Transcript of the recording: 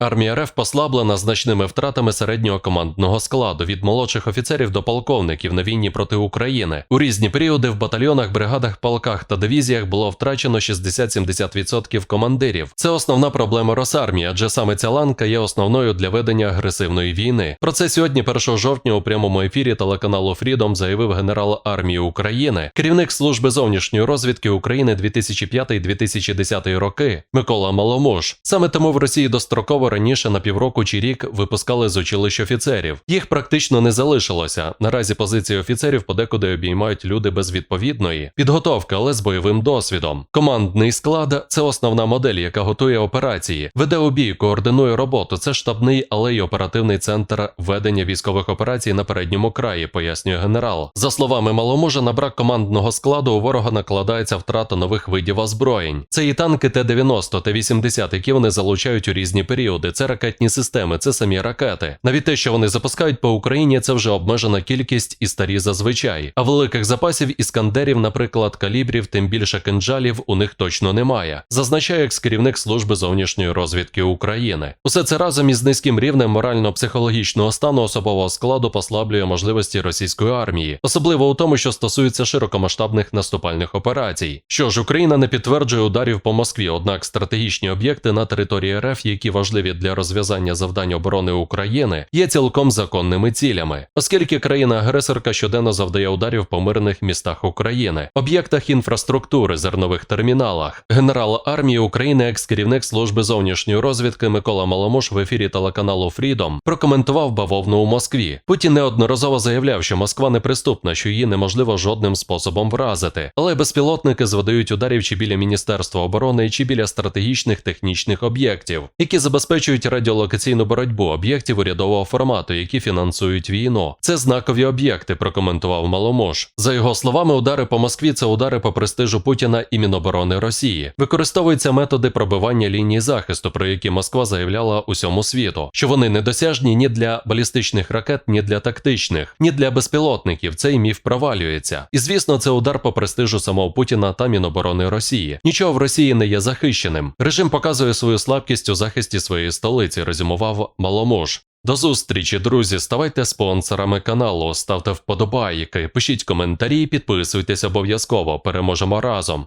Армія РФ послаблена значними втратами середнього командного складу від молодших офіцерів до полковників на війні проти України. У різні періоди в батальйонах, бригадах, полках та дивізіях було втрачено 60-70% командирів. Це основна проблема Росармії, адже саме ця ланка є основною для ведення агресивної війни. Про це сьогодні, 1 жовтня, у прямому ефірі телеканалу Фрідом заявив генерал армії України, керівник служби зовнішньої розвідки України 2005-2010 роки Микола Маломуш. Саме тому в Росії достроково раніше на півроку чи рік випускали з училищ офіцерів. Їх практично не залишилося. Наразі позиції офіцерів подекуди обіймають люди без відповідної підготовки, але з бойовим досвідом. Командний склад це основна модель, яка готує операції, веде у бій, координує роботу. Це штабний, але й оперативний центр ведення військових операцій на передньому краї, пояснює генерал. За словами Маломожа, на брак командного складу у ворога накладається втрата нових видів озброєнь. Це і танки Т-90, Т-80, які вони залучають у різні періоди. Це ракетні системи, це самі ракети. Навіть те, що вони запускають по Україні, це вже обмежена кількість і старі зазвичай. А великих запасів іскандерів, наприклад, калібрів, тим більше кинджалів, у них точно немає. Зазначає екс-керівник служби зовнішньої розвідки України. Усе це разом із низьким рівнем морально-психологічного стану особового складу послаблює можливості російської армії, особливо у тому, що стосується широкомасштабних наступальних операцій. Що ж, Україна не підтверджує ударів по Москві, однак стратегічні об'єкти на території РФ, які важливі для розв'язання завдань оборони України, є цілком законними цілями, оскільки країна-агресорка щоденно завдає ударів по мирних містах України, об'єктах інфраструктури, зернових терміналах. Генерал армії України, екс-керівник служби зовнішньої розвідки Микола Маломуш в ефірі телеканалу Freedom прокоментував бавовну у Москві. Путін неодноразово заявляв, що Москва неприступна, що її неможливо жодним способом вразити, але безпілотники завдають ударів чи біля Міністерства оборони, чи біля стратегічних технічних об'єктів, які забезпечують радіолокаційну боротьбу об'єктів урядового формату, які фінансують війну. Це знакові об'єкти, прокоментував Маломуш. За його словами, удари по Москві це удари по престижу Путіна і Міноборони Росії. Використовуються методи пробивання лінії захисту, про які Москва заявляла усьому світу, що вони недосяжні ні для балістичних ракет, ні для тактичних, ні для безпілотників. Цей міф провалюється. І звісно, це удар по престижу самого Путіна та Міноборони Росії. Нічого в Росії не є захищеним. Режим показує свою слабкість у захисті своєї столиці, резюмував Маломуж. До зустрічі, друзі. Ставайте спонсорами каналу, ставте вподобайки, пишіть коментарі, підписуйтесь обов'язково. Переможемо разом.